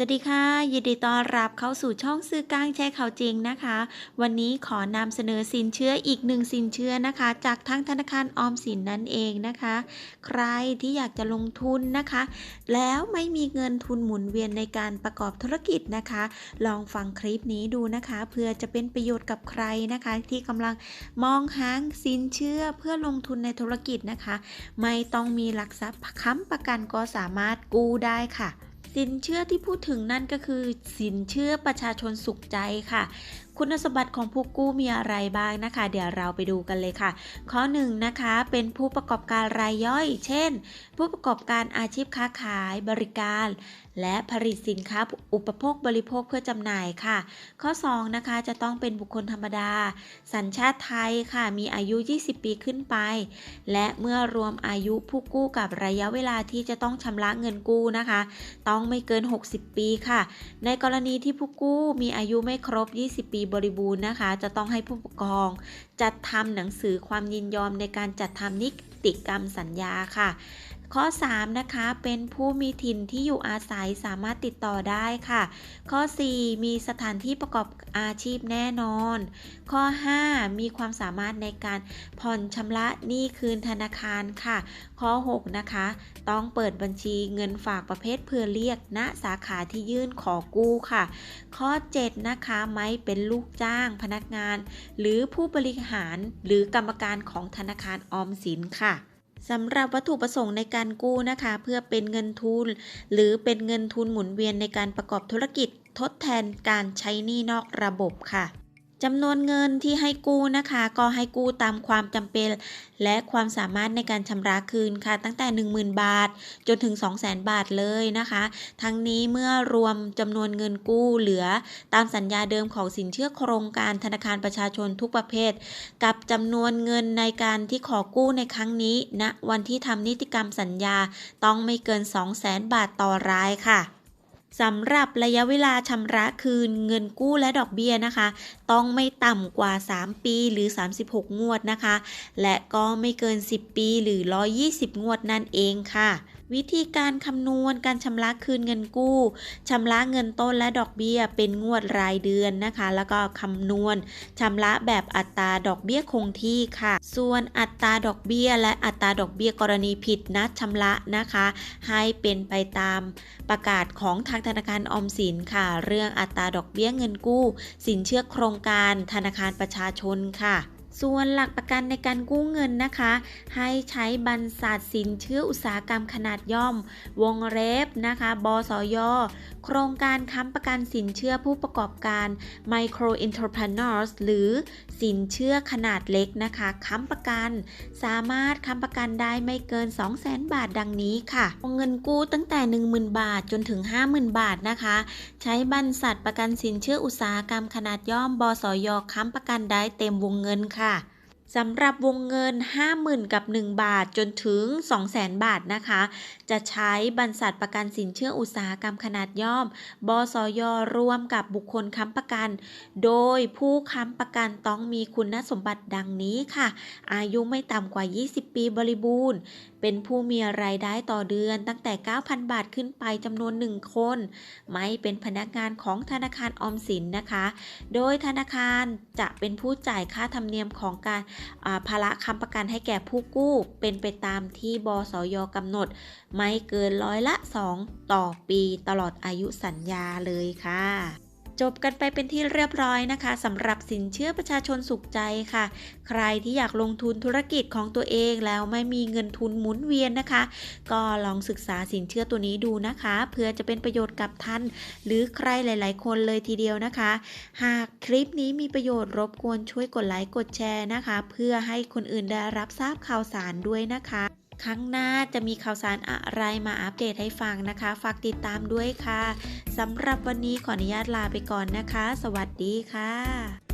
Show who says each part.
Speaker 1: สวัสดีค่ะ ยินดีต้อนรับเข้าสู่ช่องซื้อกลางแชร์ข่าวจริงนะคะ วันนี้ขอนำเสนอสินเชื่ออีกหนึ่งสินเชื่อนะคะ จากทั้งธนาคารออมสินนั่นเองนะคะ ใครที่อยากจะลงทุนนะคะ แล้วไม่มีเงินทุนหมุนเวียนในการประกอบธุรกิจนะคะ ลองฟังคลิปนี้ดูนะคะ เพื่อจะเป็นประโยชน์กับใครนะคะ ที่กำลังมองหาสินเชื่อเพื่อลงทุนในธุรกิจนะคะ ไม่ต้องมีหลักทรัพย์ค้ำประกันก็สามารถกู้ได้ค่ะ สินเชื่อที่พูดถึงนั่นก็คือ สินเชื่อประชาชนสุขใจค่ะ คุณสมบัติของผู้กู้มีอะไรบ้างนะคะ เดี๋ยวเราไปดูกันเลยค่ะ ข้อ1นงนะคะเป็นผู้ประกอบการรายย่อย เช่น ผู้ประกอบการอาชีพค้าขายบริการ และผลิตสินค้าอุปโภคบริโภคเพื่อจำหน่ายค่ะ ข้อ2นะคะจะต้องเป็นบุคคลธรรมดา สัญชาติไทยค่ะมีอายุ 20 ปีขึ้นไป และเมื่อรวมอายุผู้กู้กับระยะเวลาที่จะต้องชำระเงินกู้นะคะ ต้องไม่เกิน 60 ปีค่ะ ในกรณีที่ผู้กู้มีอายุไม่ครบ 20 ปีบริบูรณ์นะคะ จะต้องให้ผู้ปกครอง จัดทำหนังสือความยินยอมในการจัดทำนิติกรรมสัญญาค่ะ ข้อ 3 นะคะ เป็นผู้มีถิ่นที่อยู่อาศัยสามารถติดต่อได้ค่ะ ข้อ 4 มีสถานที่ประกอบอาชีพแน่นอน ข้อ 5 มีความสามารถในการผ่อนชำระหนี้คืนธนาคารค่ะ ข้อ 6 นะคะ ต้องเปิดบัญชีเงินฝากประเภทเพื่อเรียกณสาขาที่ยื่นขอกู้ค่ะ ข้อ 7 นะคะไม่เป็นลูกจ้างพนักงาน หรือผู้บริหารหรือกรรมการของธนาคารออมสินค่ะ สำหรับวัตถุประสงค์ในการกู้นะคะ เพื่อเป็นเงินทุน หรือเป็นเงินทุนหมุนเวียนในการประกอบธุรกิจทดแทนการใช้หนี้นอกระบบค่ะ จำนวนเงินที่ให้กู้นะคะ ก็ให้กู้ตามความจำเป็น และความสามารถในการชำระคืนค่ะ ตั้งแต่ 10,000 บาท จนถึง 200,000 บาทเลยนะคะ ทั้งนี้เมื่อรวมจำนวนเงินกู้เหลือ ตามสัญญาเดิมของสินเชื่อโครงการธนาคารประชาชนทุกประเภท กับจำนวนเงินในการที่ขอกู้ในครั้งนี้ณนะวันที่ทำนิติกรรมสัญญาต้องไม่เกิน 200,000 บาทต่อรายค่ะ สำหรับระยะเวลาชำระคืนเงินกู้และดอกเบี้ยนะคะ ต้องไม่ต่ำกว่า 3 ปีหรือ 36 งวดนะคะ และก็ไม่เกิน 10 ปีหรือ 120 งวดนั่นเองค่ะ วิธีการคำนวณการชำระคืนเงินกู้ชำระเงินต้นและดอกเบี้ยเป็นงวดรายเดือนนะคะ แล้วก็คำนวณชำระแบบอัตราดอกเบี้ยคงที่ค่ะ ส่วนอัตราดอกเบี้ย และอัตราดอกเบี้ยกรณีผิดนัดชำระนะคะ ให้เป็นไปตามประกาศของทางธนาคารออมสินค่ะ เรื่องอัตราดอกเบี้ยเงินกู้ สินเชื่อโครงการธนาคารประชาชนค่ะ ส่วนหลักประกันในการกู้เงินนะคะ ให้ใช้บรรษัทสินเชื่ออุตสาหกรรมขนาดย่อม วงเล็บนะคะบสย โครงการค้ำประกันสินเชื่อผู้ประกอบการ Micro Entrepreneurs หรือสินเชื่อขนาดเล็กนะคะค้ำประกัน สามารถค้ำประกันได้ไม่เกิน 200,000 บาทดังนี้ค่ะวงเงินกู้ตั้งแต่ 10,000 บาทจนถึง 50,000 บาทนะคะ ใช้บรรษัทประกันสินเชื่ออุตสาหกรรมขนาดย่อมบสย ค้ำประกันได้เต็มวงเงินค่ะ và สำหรับวงเงิน 50,000 กับ 1 บาทจนถึง 200,000 บาทนะคะ จะใช้บรรษัทประกันสินเชื่ออุตสาหกรรมขนาดย่อม บสยร่วมกับบุคคลค้ำประกัน โดยผู้ค้ำประกันต้องมีคุณสมบัติดังนี้ค่ะ อายุไม่ต่ำกว่า 20 ปีบริบูรณ์ เป็นผู้มีรายได้ต่อเดือนตั้งแต่ 9,000 บาทขึ้นไปจำนวน 1 คน ไม่เป็นพนักงานของธนาคารออมสินนะคะ โดยธนาคารจะเป็นผู้จ่ายค่าธรรมเนียมของการภาระค้ำประกันให้แก่ผู้กู้ เป็นไปตามที่บสยกำหนด ไม่เกินร้อยละ 2 ต่อปีตลอดอายุสัญญาเลยค่ะ จบกันไปเป็นที่เรียบร้อยนะคะสำหรับสินเชื่อประชาชนสุขใจค่ะ ใครที่อยากลงทุนธุรกิจของตัวเองแล้วไม่มีเงินทุนหมุนเวียนนะคะ ก็ลองศึกษาสินเชื่อตัวนี้ดูนะคะ เพื่อจะเป็นประโยชน์กับท่าน หรือใครหลาย ๆ คนเลยทีเดียวนะคะ หากคลิปนี้มีประโยชน์รบกวนช่วยกดไลค์กดแชร์นะคะ เพื่อให้คนอื่นได้รับทราบข่าวสารด้วยนะคะ ครั้งหน้าจะมีข่าวสารอะไรมาอัปเดตให้ฟังนะคะ ฝากติดตามด้วยค่ะสำหรับวันนี้ขออนุญาตลาไปก่อนนะคะ สวัสดีค่ะ